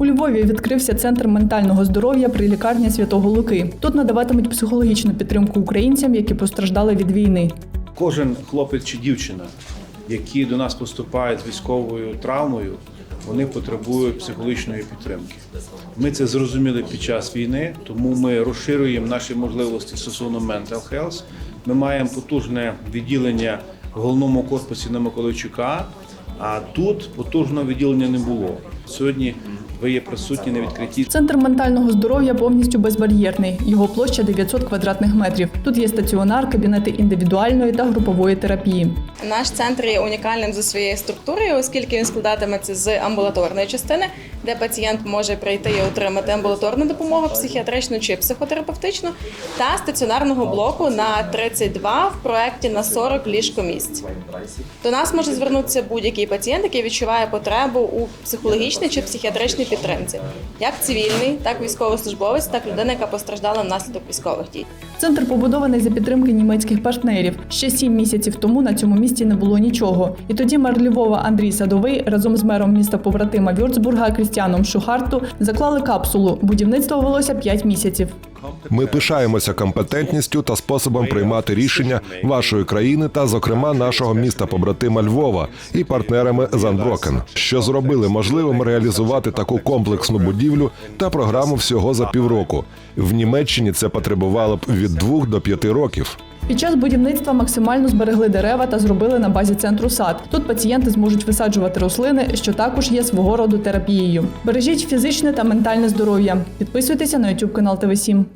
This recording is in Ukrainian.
У Львові відкрився центр ментального здоров'я при лікарні Святого Луки. Тут надаватимуть психологічну підтримку українцям, які постраждали від війни. Кожен хлопець чи дівчина, які до нас поступають з військовою травмою, вони потребують психологічної підтримки. Ми це зрозуміли під час війни, тому ми розширюємо наші можливості стосовно mental health. Ми маємо потужне відділення в головному корпусі на Миколайчука, а тут потужного відділення не було. Сьогодні ви є присутні на відкритті Центр ментального здоров'я повністю безбар'єрний. Його площа 900 квадратних метрів. Тут є стаціонар, кабінети індивідуальної та групової терапії. Наш центр є унікальним за своєю структурою, оскільки він складатиметься з амбулаторної частини, де пацієнт може прийти і отримати амбулаторну допомогу, психіатричну чи психотерапевтичну, та стаціонарного блоку на 32 в проєкті на 40 ліжкомісць. До нас може звернутися будь-який пацієнт, який відчуває потребу у психологічній чи психіатричній підтримці, як цивільний, так військовослужбовець, так людина, яка постраждала внаслідок військових дій. Центр побудований за підтримки німецьких партнерів. Ще сім місяців тому на цьому місці не було нічого. І тоді мер Львова Андрій Садовий разом з мером міста побратима Вюрцбурга Крістіаном Шухарту заклали капсулу. Будівництво велося 5 місяців. Ми пишаємося компетентністю та способом приймати рішення вашої країни та, зокрема, нашого міста побратима Львова і партнерами Зандрокен, що зробили можливим реалізувати таку комплексну будівлю та програму всього за півроку. В Німеччині це потребувало б від двох до п'яти років. Під час будівництва максимально зберегли дерева та зробили на базі центру сад. Тут пацієнти зможуть висаджувати рослини, що також є свого роду терапією. Бережіть фізичне та ментальне здоров'я. Підписуйтеся на YouTube канал ТВ 7